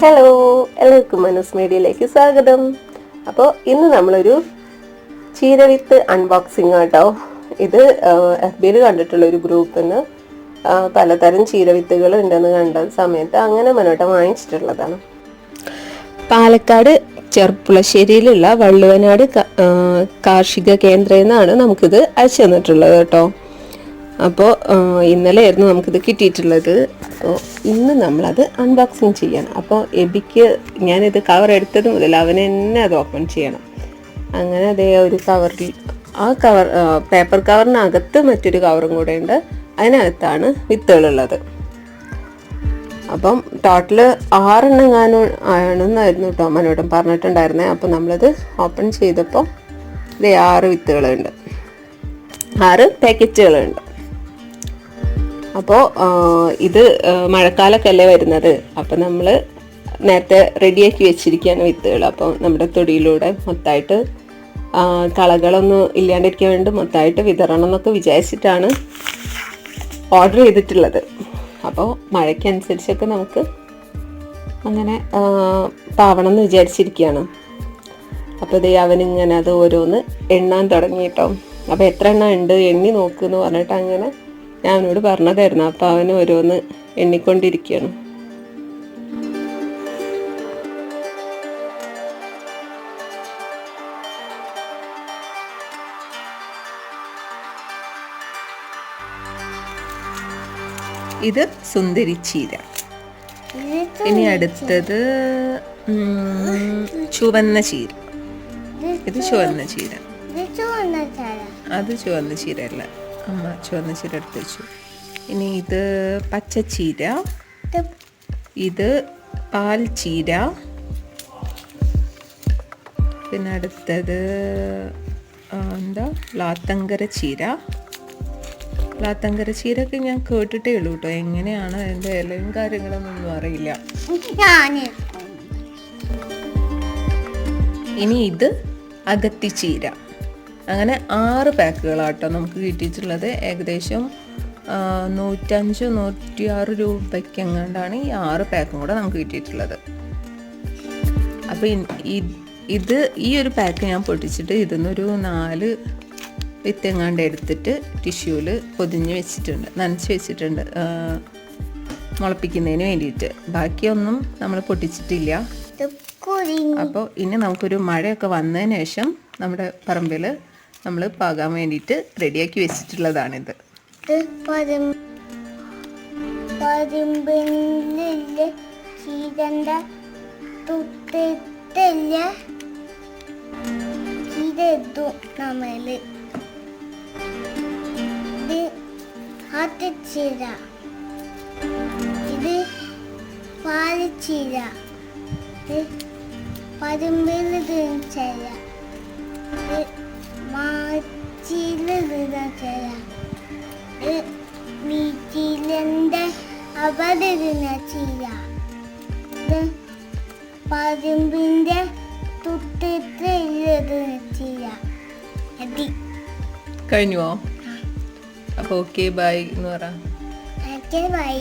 Hello എല്ലാവർക്കും മനസ് മീഡിയയിലേക്ക് സ്വാഗതം. അപ്പോൾ ഇന്ന് നമ്മളൊരു ചീരവിത്ത് അൺബോക്സിങ് കേട്ടോ ഇത് എഫ് ബിയിൽ കണ്ടിട്ടുള്ള ഒരു ഗ്രൂപ്പിന് പലതരം പലതരം ചീരവിത്തുകൾ ഉണ്ടെന്ന് കണ്ട സമയത്ത് അങ്ങനെ മനോട്ടം വാങ്ങിച്ചിട്ടുള്ളതാണ്. പാലക്കാട് ചെർപ്പുളശ്ശേരിയിലുള്ള വള്ളുവനാട് കാർഷിക കേന്ദ്രയിൽ നിന്നാണ് നമുക്കിത് അയച്ചു തന്നിട്ടുള്ളത് കേട്ടോ അപ്പോൾ ഇന്നലെ ആയിരുന്നു നമുക്കിത് കിട്ടിയിട്ടുള്ളത്. അപ്പോൾ ഇന്ന് നമ്മളത് അൺബോക്സിങ് ചെയ്യണം. അപ്പോൾ എബിക്ക് ഞാനിത് കവർ എടുത്തത് മുതൽ അവൻ തന്നെ അത് ഓപ്പൺ ചെയ്യണം. അങ്ങനെ അതേ ഒരു കവറിൽ ആ കവർ പേപ്പർ കവറിനകത്ത് മറ്റൊരു കവറും കൂടെ ഉണ്ട്. അതിനകത്താണ് വിത്തുകളുള്ളത്. അപ്പം ടോട്ടൽ ആറെണ്ണം ഞാനും ആണെന്നായിരുന്നു കേട്ടോ അമ്മനോടും പറഞ്ഞിട്ടുണ്ടായിരുന്നേ. അപ്പം നമ്മളത് ഓപ്പൺ ചെയ്തപ്പോൾ ഇതേ ആറ് വിത്തുകളുണ്ട്. ആറ് പാക്കറ്റുകളുണ്ട് അപ്പോൾ ഇത് മഴക്കാലക്കല്ലേ വരുന്നത്. അപ്പം നമ്മൾ നേരത്തെ റെഡിയാക്കി വെച്ചിരിക്കുകയാണ് വിത്തുകൾ. അപ്പോൾ നമ്മുടെ തൊടിയിലൂടെ മൊത്തമായിട്ട് കളകളൊന്നും ഇല്ലാണ്ടിരിക്കാൻ വേണ്ടി മൊത്തമായിട്ട് വിതരണം എന്നൊക്കെ വിചാരിച്ചിട്ടാണ് ഓർഡർ ചെയ്തിട്ടുള്ളത്. അപ്പോൾ മഴയ്ക്കനുസരിച്ചൊക്കെ നമുക്ക് അങ്ങനെ പാവണം എന്ന് വിചാരിച്ചിരിക്കുകയാണ്. അപ്പോൾ ദേ അവനിങ്ങനെ അത് ഓരോന്ന് എണ്ണാൻ തുടങ്ങി കേട്ടോ. അപ്പോൾ എത്ര എണ്ണം ഉണ്ട്? എണ്ണി നോക്കുമെന്ന് പറഞ്ഞിട്ട് അങ്ങനെ ഞാൻ അവനോട് പറഞ്ഞതായിരുന്നു അപ്പോൾ അവൻ ഓരോന്ന് എണ്ണിക്കൊണ്ടിരിക്കുകയാണ് ഇത് സുന്ദരി ചീര. ഇനി അടുത്തത് ഉം, ചുവന്ന ചീര. ഇത് ചുവന്ന ചീര. അത് ചുവന്ന ചീരയല്ല. അമ്മ ചുവന്ന ചീര എടുത്ത് വെച്ചു. ഇനി ഇത് പച്ചച്ചീര ഇത് പാൽ ചീര പിന്നെ അടുത്തത് എന്താ? ലാത്തങ്കര ചീര. ലാത്തങ്കര ചീരൊക്കെ ഞാൻ കേട്ടിട്ടേ ഉള്ളൂ കേട്ടോ. എങ്ങനെയാണ് അതിന്റെ ഇലയും കാര്യങ്ങളൊന്നും അറിയില്ല. ഇനി ഇത് അഗത്തിച്ചീര അങ്ങനെ ആറ് പാക്കുകളാട്ടോ നമുക്ക് കിട്ടിയിട്ടുള്ളത്. ഏകദേശം നൂറ്റഞ്ച് നൂറ്റിയാറ് രൂപയ്ക്ക് എങ്ങാണ്ടാണ് ഈ ആറ് പാക്കും കൂടെ നമുക്ക് കിട്ടിയിട്ടുള്ളത്. അപ്പോൾ ഇത് ഈ ഒരു പാക്ക് ഞാൻ പൊട്ടിച്ചിട്ട് ഇതിന്നൊരു നാല് വിത്തെങ്ങാണ്ട് എടുത്തിട്ട് ടിഷ്യൂവിൽ പൊതിഞ്ഞ് വെച്ചിട്ടുണ്ട് നനച്ച് വെച്ചിട്ടുണ്ട് മുളപ്പിക്കുന്നതിന് വേണ്ടിയിട്ട്. ബാക്കിയൊന്നും നമ്മൾ പൊട്ടിച്ചിട്ടില്ല. അപ്പോൾ ഇനി നമുക്കൊരു മഴയൊക്കെ വന്നതിന് ശേഷം നമ്മുടെ പറമ്പിൽ നമ്മൾ പാകാൻ വേണ്ടിയിട്ട് റെഡിയാക്കി വെച്ചിട്ടുള്ളതാണിത്. നമ്മൾ ആട്ടച്ചീര ഇത് ഇത് പരുമ്പിൽ ചീര. ഇത് പരുമ്പിന്റെ തുട്ടിട്ട് എഴുതുന്ന ചീര അതി കഴിഞ്ഞുവോ? അപ്പോൾ ഓക്കെ ബൈ എന്ന് പറ. വൈ